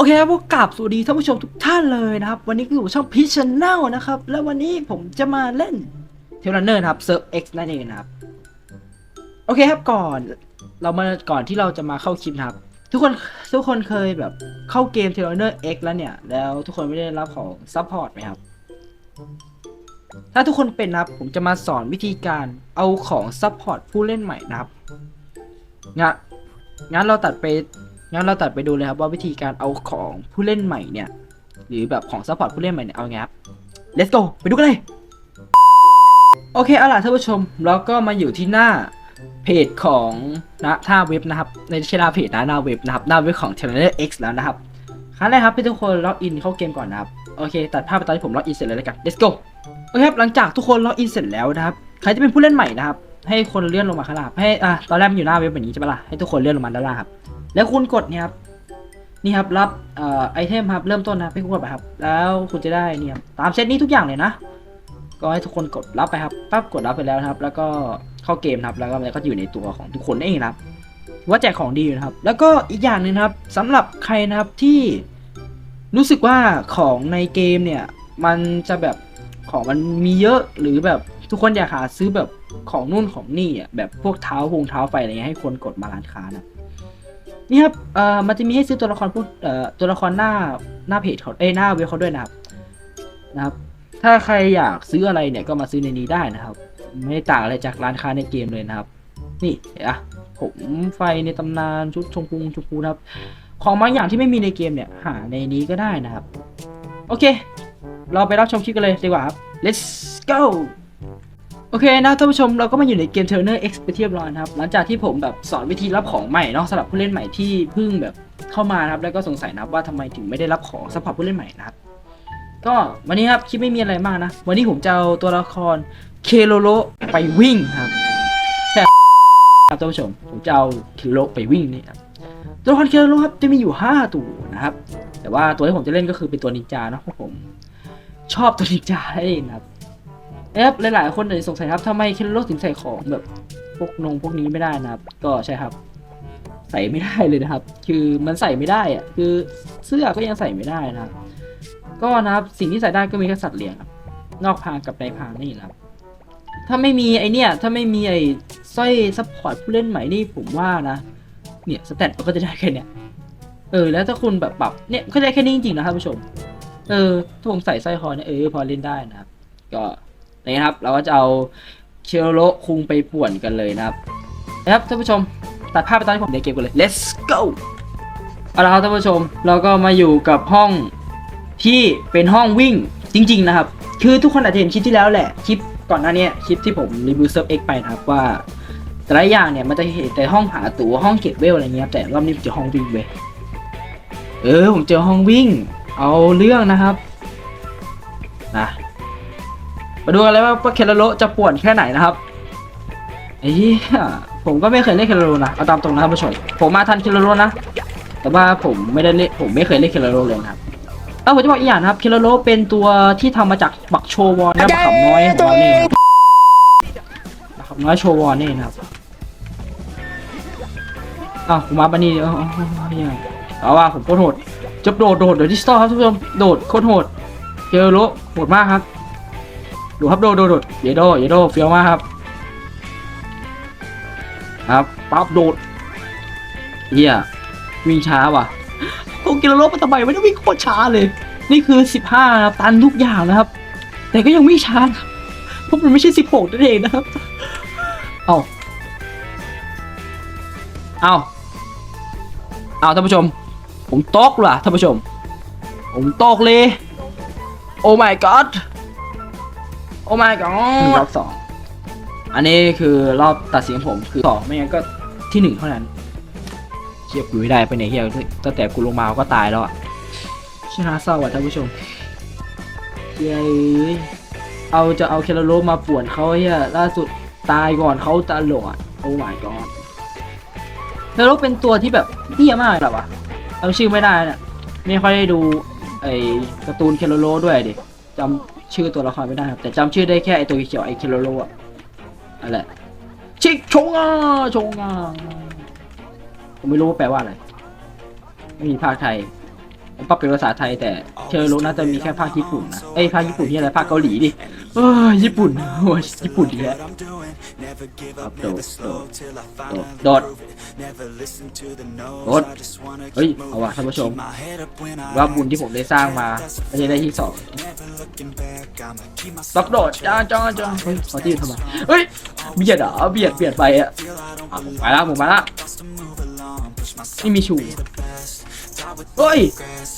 โอเคครับพวกกราบสวัสดีท่านผู้ชมทุกท่านเลยนะครับ วันนี้ก็อยู่ช่องพิชแนลนะครับ และวันนี้ผมจะมาเล่นเทเลนเนอร์ครับเซิร์ฟ X นั่นเองนะครับ โอเคครับก่อนเรามาก่อนที่เราจะมาเข้าคลิปนะครับ ทุกคนทุกคนเคยแบบเข้าเกมเทเลนเนอร์ X แล้วเนี่ย แล้วทุกคนไม่ได้รับของซัพพอร์ตไหมครับ ถ้าทุกคนเป็นนะครับ ผมจะมาสอนวิธีการเอาของซัพพอร์ตผู้เล่นใหม่นะครับงั้นงั้นเราตัดไป งั้นเราตัดไปดูเลยครับว่าวิธีการเอาของผู้เล่นใหม่เนี่ย หรือแบบของซัพพอร์ตผู้เล่นใหม่เนี่ยเอาไงครับ let's go ไปดูกันเลย โอเคเอาล่ะท่านผู้ชมเราก็มาอยู่ที่หน้าเพจของนะท่าเว็บนะครับ ในใช่หน้าเพจนะหน้าเว็บนะครับ หน้าเว็บของ t e l e r X แล้วนะครับครั้งแรกครับให้ทุกคนล็อกอินเข้าเกมก่อนนะครับ โอเค ตัดภาพไปตอนที่ผมล็อกอินเสร็จเลยแล้วกัน let's go โอเคครับหลังจากทุกคนล็อกอินเสร็จแล้วนะครับใครที่เป็นผู้เล่นใหม่นะครับให้คนเลื่อนลงมาข้างล่างครับให้อะตอนแรกมันอยู่หน้าเว็บแบบนี้ใช่ปะล่ะให้ทุกคนเลื่อนลงมาด้านล่างครับ แล้วคุณกดเนี่ยครับนี่ครับรับอไอเทมครับเริ่มต้นนะครับให้คุณกดไปครับ แล้วคุณจะได้เนี่ยตามเซตนี้ทุกอย่างเลยนะ ก็ให้ทุกคนกดรับไปครับปั๊บกดรับไปแล้วครับ แล้วก็เข้าเกมครับแล้วก็มันก็อยู่ในตัวของทุกคนเองครับว่าแจกของดีอยู่นะครับ แล้วก็อีกอย่างหนึ่งครับสำหรับใครนะครับที่รู้สึกว่าของในเกมเนี่ยมันจะแบบของมันมีเยอะหรือแบบทุกคนอยากหาซื้อแบบของนู่นของนี่อะแบบพวกเท้าวงเท้าไฟอะไรเงี้ยให้คนกดมาร้านค้านะ นี่ครับเอ่อมันจะมีให้ซื้อตัวละครพูดเอ่อตัวละครหน้าหน้าเพจเขาเอ้ยหน้าเว็บเขาด้วยนะครับนะครับ ถ้าใครอยากซื้ออะไรเนี่ยก็มาซื้อในนี้ได้นะครับ ไม่ต่างอะไรจากร้านค้าในเกมเลยนะครับ นี่เห็นปะผมไฟในตำนานชุดชมพูชมพูนะครับ ของบางอย่างที่ไม่มีในเกมเนี่ยหาในนี้ก็ได้นะครับ โอเค เราไปรับชมคลิปกันเลยดีกว่าครับ let's go โอเคนะท่านผู้ชมเราก็มาอยู่ในเกม Turner X ไปเทียบร้อยนะครับ หลังจากที่ผมแบบสอนวิธีรับของใหม่เนาะสำหรับผู้เล่นใหม่ที่เพิ่งแบบเข้ามานะครับแล้วก็สงสัยนะว่าทำไมถึงไม่ได้รับของสำหรับผู้เล่นใหม่นะครับ ก็วันนี้ครับคลิปไม่มีอะไรมากนะ วันนี้ผมจะเอาตัวละครเคโลโลไปวิ่งครับใช่ครับท่านผู้ชมผมจะเอาเคโลโลไปวิ่งนี่ครับตัวละครเคโลโลครับจะมีอยู่ 5 ตัวนะครับ แต่ว่าตัวที่ผมจะเล่นก็คือเป็นตัวนินจาเนาะเพราะผมชอบตัวนินจาให้เองครับ เอฟหลายๆคนอาจจะสงสัยครับทำไมเคนโรถึงใส่ของแบบพวกนงพวกนี้ไม่ได้นะครับ ก็ใช่ครับ ใส่ไม่ได้เลยนะครับ คือมันใส่ไม่ได้อะคือเสื้อก็ยังใส่ไม่ได้นะครับ ก็นะครับสิ่งที่ใส่ได้ก็มีแค่สัตว์เลี้ยงครับนอกพางกับในพางนี่นะครับ ถ้าไม่มีไอเนี่ย ถ้าไม่มีไอสร้อยซัพพอร์ตผู้เล่นใหม่นี่ผมว่านะ เนี่ยสเตตมันก็จะได้แค่เนี้ยเออแล้วถ้าคุณแบบปรับเนี่ยก็ได้แค่นี้จริงๆนะครับผู้ชม เออถ้าผมใส่สร้อยคอเนี่ยเออพอเล่นได้นะครับ ก็ นี่ครับ เราก็จะเอาเชโลคุงไปป่วนกันเลยนะครับนะครับท่านผู้ชมตัดภาพไปตอนที่ผมเล่นเกมกันเลย let's go เอาละครับท่านผู้ชมเราก็มาอยู่กับห้องที่เป็นห้องวิ่งจริง ๆ นะครับ คือทุกคนอาจจะเห็นคลิปที่แล้วแหละคลิปก่อนหน้านี้คลิปที่ผมรีวิวเซิร์ฟเอ็กไปนะครับว่าแต่ละอย่างเนี่ยมันจะเห็นแต่ห้องหาตัวห้องเก็บเวลอะไรเงี้ยแต่รอบนี้ผมเจอห้องวิ่งเว้ยเออผมเจอห้องวิ่ง เอาเรื่องนะครับนะ มาดูกันเลยว่าว่าเคลโลจะป่วนแค่ไหนนะครับไอ้เหี้ยผมก็ไม่เคยเล่นเคลโลนะเอาตามตรงนะครับผู้ชมผมมาทันเคลโลนะแต่ว่าผมไม่ได้เล่นผมไม่เคยเล่นเคลโลเลยครับเออผมจะบอกอีกอย่างนะครับเคลโลเป็นตัวที่ทำมาจากบักโชวอนและบักขำน้อยของเราเนี่ยบักขำน้อยโชวอนนี่นะครับอ้าวผมมาบันนี้อ๋ออเนี่ยเอาว่าผมโคตรโหดจะโดดโดดเดี๋ยวดิจิตอครับทุกผู้ชมโดดโคตรโหดเคลโลโหดมากครับ ดูครับโดดโดดโดดเยโดเยโดเฟี้ยวมากครับ ครับปั๊บโดดเฮียวิ่งช้าว่ะโอกิโลโลปตะไบไม่ได้วิ่งโคตรช้าเลย นี่คือ 15นะครับตันทุกอย่างนะครับ แต่ก็ยังวิ่งช้านะเพราะมันไม่ใช่ 16นั่นเองนะครับ เอาเอาเอาท่านผู้ชม ผมตกล่ะท่านผู้ชม ผมตกเลย โอ้ my god โอ้ my god รอบสองอันนี้คือรอบตัดสินผมคือสองไม่งั้นก็ที่หนึ่งเท่านั้นเชียบกูไม่ได้ไปไหนเฮียตั้งแต่กูลงมาก็ตายแล้วอะชนะเศร้าอะท่านผู้ชมเฮียเอ้เอาจะเอาเคลโลมาป่วนเขาเฮียล่าสุดตายก่อนเขาตลอดโอ้ my god เคลโลเป็นตัวที่แบบเฮี้ยมากเลยเหรอวะเอาชื่อไม่ได้เนี่ยไม่ค่อยได้ดูไอ้การ์ตูนเคลโลด้วยดิจำ ชื่อตัวละครไม่ได้ครับ แต่จำชื่อได้แค่ไอตัวเขียวไอเคโลโลอะอะไรชิชงอะชงอะผมไม่รู้ว่าแปลว่าอะไร ไม่มีภาคไทย ผมปรับเป็นภาษาไทยแต่เชอร์โลน่าจะมีแค่ภาคญี่ปุ่นนะเอ้ยภาคญี่ปุ่นนี่อะไรภาคเกาหลีดิเอ้ยญี่ปุ่นโอ้ยญี่ปุ่นดีแหละครับโดดโดดโดดโดดเฮ้ยเอาว่ะท่านผู้ชม ว่าบุญที่ผมได้สร้างมาไม่ใช่ได้ที่สองบักโดดจ้าจ้าจ้าเฮ้ยขอที่ทำไมเฮ้ยเบียดเหรอเบียดเบียดไปอะอะผมไปละผมไปละนี่มีชู เฮ้ย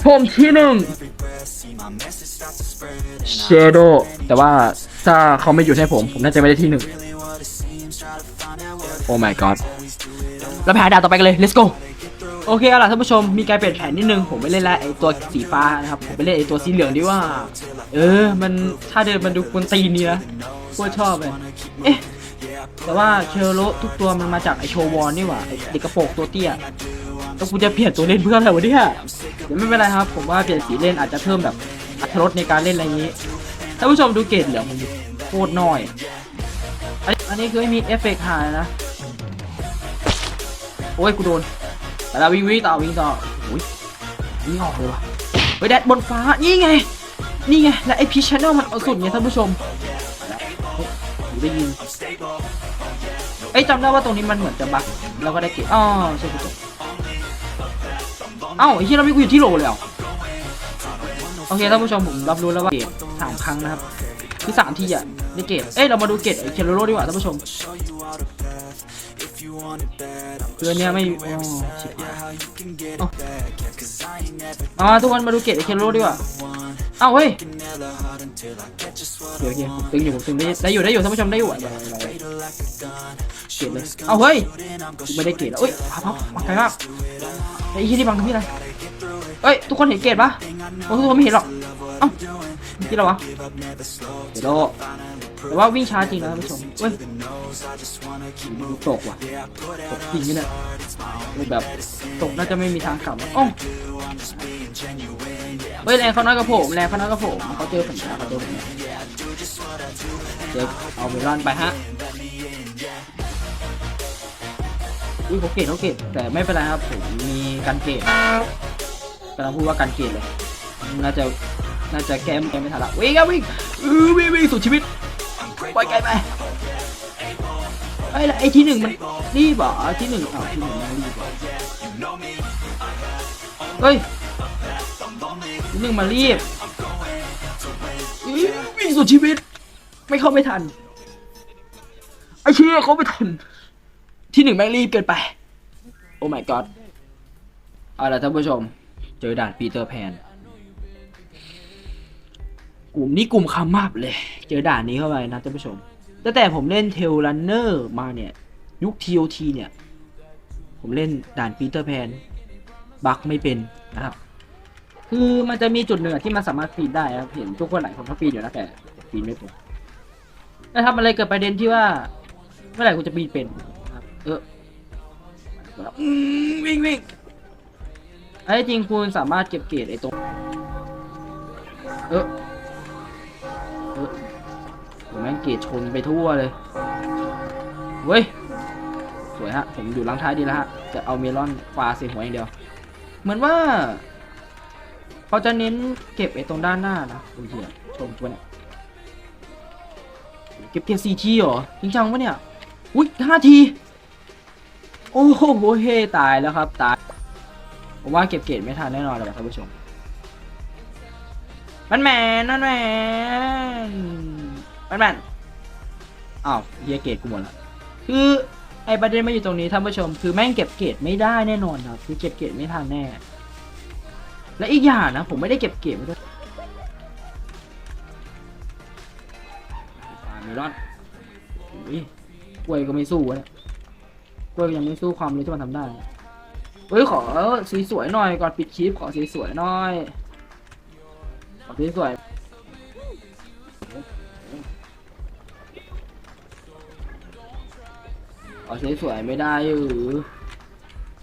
ผมที่หนึ่งเชโดแต่ว่าถ้าเขาไม่หยุดให้ผม ผมน่าจะไม่ได้ที่หนึ่งโอ้ my god เราไปหาดาวต่อไปกันเลย let's go โอเคเอาล่ะท่านผู้ชมมีการเปลี่ยนแผนนิดนึง ผมไม่เล่นละไอตัวสีฟ้านะครับ ผมไปเล่นไอตัวสีเหลืองดีกว่า เออ มันถ้าเดินมันดูกวนตีนนี่นะโคตรชอบเลยเอ๊ะแต่ว่าเชอร์โรทุกตัวมันมาจากไอโชวอนนี่หว่าไอ้เด็กกระโปรงตัวเตี้ย แล้วกูจะเปลี่ยนตัวเล่นเพื่ออะไรวะเนี่ยเดี๋ยวไม่เป็นไรครับ ผมว่าเปลี่ยนสีเล่นอาจจะเพิ่มแบบอรรถรสในการเล่นอะไรอย่างนี้ท่านผู้ชมดูเกรดเหลืองผมโคตรน้อยอันนี้อันนี้คือไม่มีเอฟเฟกต์หายนะ โอ้ยกูโดน แต่เราวิ่งวิ่งต่อวิ่งต่อโอ้ยวิ่งออกเลยว่ะเฮ้ยแดดบนฟ้า นี่ไง นี่ไง และไอพีชแนลมันเอาสุดไงท่านผู้ชมได้ยิน เอ้ยจำได้ว่าตรงนี้มันเหมือนจะบั๊กเราก็ได้เก็บอ๋อใช่ถูก เอ้าไอ้ที่เราไม่กูอยู่ที่โหลเลยเหรอโอเคท่านผู้ชมผมรับรู้แล้วว่าเกตสามครั้งนะครับคือสามทีอะได้เกตเอ้ยเรามาดูเกตไอ้เคโรโรดีกว่าท่านผู้ชมคืออันเนี้ยไม่อ๋อชิบหายเอ้ามาทุกคนมาดูเกตไอ้เคโรโรดีกว่าเอ้าเฮ้ยเดี๋ยวเดี๋ยวผมตึงอยู่ผมตึงได้ได้อยู่ได้อยู่ท่านผู้ชมได้อยู่อะเดี๋ยวเราเกตเลยเอ้าเฮ้ยไม่ได้เกตแล้วเอ้ยพับพับมาไกลมาก ไอ้ที่ที่บังคือที่อะไรเอ้ยทุกคนเห็นเกตปะโอ้ทุกคนไม่เห็นหรอกเอ้าที่เราวะเดี๋ยวโดแต่ว่าวิ่งช้าจริงนะท่านผู้ชมเฮ้ยตกว่ะตกจริงเนี่ยแบบตกน่าจะไม่มีทางกลับอ๋อเฮ้ยแรงเขาน้อยกับผมแรงเขาน้อยกับผมเขาเจอผมนะเขาเจอผมนะเดี๋ยวเอาเมลอนไปฮะ อุ้ยเขาเกตเขาเกตแต่ไม่เป็นไรครับผมมีการเกตกำลังพูดว่าการเกตเลยน่าจะน่าจะแก้มแก้มไม่ทันละวิ่งครับวิ่งอือวิ่งวิ่งสุดชีวิตปล่อยไกลไปไอ้ล้วไอ้ที่หนึ่งมันรีบเหรอที่หนึ่งอ้าวที่หนึ่งมันรีบเฮ้ยที่หนึ่งมารีบวิ่งสุดชีวิต ไม่เข้าไม่ทันไอ้เชี่ยเขาไม่ทัน ที่หนึ่งแม่งรีบเกินไป โอ้ my god เอาละท่านผู้ชม เจอด่านปีเตอร์แพน กลุ่มนี้กลุ่มคำมากเลย เจอด่านนี้เข้าไปนะท่านผู้ชม ตั้งแต่ผมเล่นเทลรันเนอร์มาเนี่ย ยุค TOT เนี่ย ผมเล่นด่านปีเตอร์แพน บักไม่เป็นนะครับ คือมันจะมีจุดหนึ่งอที่มันสามารถปีนได้ครับ เห็นทุกคนหลายคนเขาปีนอยู่นะแต่ปีนไม่เป็นแล้วทำอะไรเกิดประเด็นที่ว่าเมื่อไหร่กูจะปีนเป็น เอออืมวิ่งวิ่งไอ้จริงคุณสามารถเก็บเกรดไอ้ตรง เออเออผมแม่งเกรดชนไปทั่วเลย เว้ย สวยฮะ ผมอยู่ลังท้ายดีแล้วฮะ จะเอาเมลอนฟาส่หัวอย่างเดียว เหมือนว่าเขาจะเน้นเก็บไอ้ตรงด้านหน้านะคุณเทียชมตัวเนี่ยเก็บเพียงสี่ทีเหรอ จริงจังปะเนี่ย อุ้ยห้าที โอ้โหเฮตายแล้วครับตาย ผมว่าเก็บเกรดไม่ทันแน่นอนเลยว่ะท่านผู้ชมมันแมนนั่นแมนมันแมนอ้าวเฮียเกรดกูหมดละคือไอ้ประเด็นมาอยู่ตรงนี้ท่านผู้ชม คือแม่งเก็บเกรดไม่ได้แน่นอนครับคือเก็บเกรดไม่ทันแน่ และอีกอย่างนะ ผมไม่ได้เก็บเกรดไม่ได้ปาเมลอนอุ้ยกล้วยก็ไม่สู้วะ เนี่ยกล้วยก็ยังไม่สู้ความรู้ที่มันทำได้เฮ้ยขอสีสวยหน่อยก่อนปิดคลิปขอสีสวยหน่อยขอสีสวยขอสีสวยไม่ได้หรือ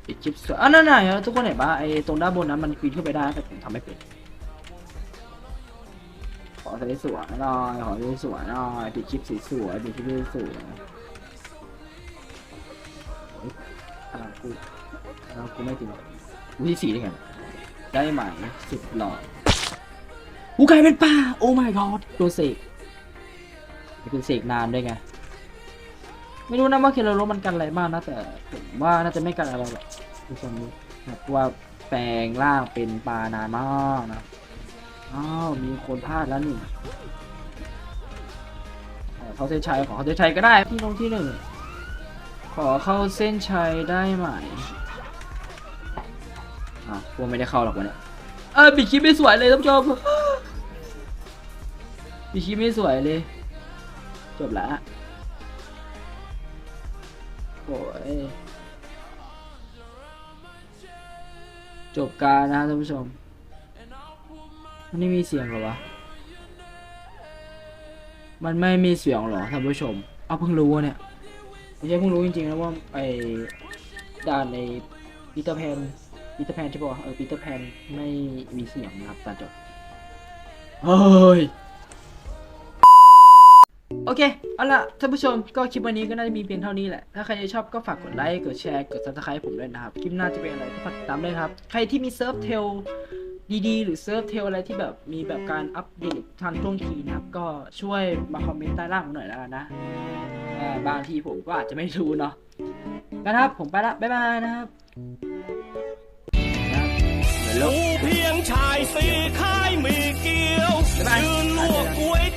ปิดคลิปสวยอะนั่นน่ะทุกคนเห็นปะไอ้ตรงด้านบนนั้นมันปีนขึ้นไปได้แต่ผมทำไม่เป็นขอสีสวยหน่อยขอสีสวยหน่อยปิดคลิปสวยปิดคลิปสวย กูพลังกูไม่จริงกูที่สี่ได้ไงได้ไหมสุดหล่อกูกลายเป็นป่าโอ้ my god ตัวเสกเป็นเสกนานด้วยไง ไม่รู้นะว่าเคโรโรมันกันอะไรบ้างนะ แต่ผมว่าน่าจะไม่กันอะไรหรอกดูทรงนี้นะเพราะว่าแปลงร่างเป็นปลานานมากนะอ้าวมีคนพลาดแล้วนี่ขอเขาเส้นชัยขอเขาเส้นชัยก็ได้ที่ลงที่หนึ่ง ขอเข้าเส้นชัยได้ไหมอะพวกไม่ได้เข้าหรอกวันนี้เออบิดคลิปไม่สวยเลยท่านผู้ชมบิดคลิปไม่สวยเลย จบละโอ้ยจบการนะท่านผู้ชมมันไม่มีเสียงหรอวะ มันไม่มีเสียงหรอท่านผู้ชม เอาเพิ่งรู้เนี่ย ไม่ใช่เพิ่งรู้จริงๆนะว่าไอ้ด่านในปีเตอร์แพนปีเตอร์แพนใช่ป่ะเออปีเตอร์แพนไม่มีเสียงนะครับตอนจบเฮ้ยโอเค เอาล่ะท่านผู้ชมก็คลิปวันนี้ก็น่าจะมีเพียงเท่านี้แหละ ถ้าใครชอบก็ฝากกดไลค์ กดแชร์ กด subscribe ให้ผมด้วยนะครับ คลิปหน้าจะเป็นอะไรก็ฝากติดตามด้วยครับ ใครที่มีเซิร์ฟเทล ดีๆ หรือเซิร์ฟเทลอะไรที่แบบมีแบบการอัปเดตทันท่วงทีนะครับ ก็ช่วยมาคอมเมนต์ใต้ล่างผมหน่อยแล้วกันนะอ่าบางทีผมก็อาจจะไม่รู้เนาะนะครับผมไปละบ๊ายบายนะครับนะครับเดี๋ยวลบกูเพียงชายสี่ค่ายมีเกี่ยวบ๊ายบายยืนลวกก๋วย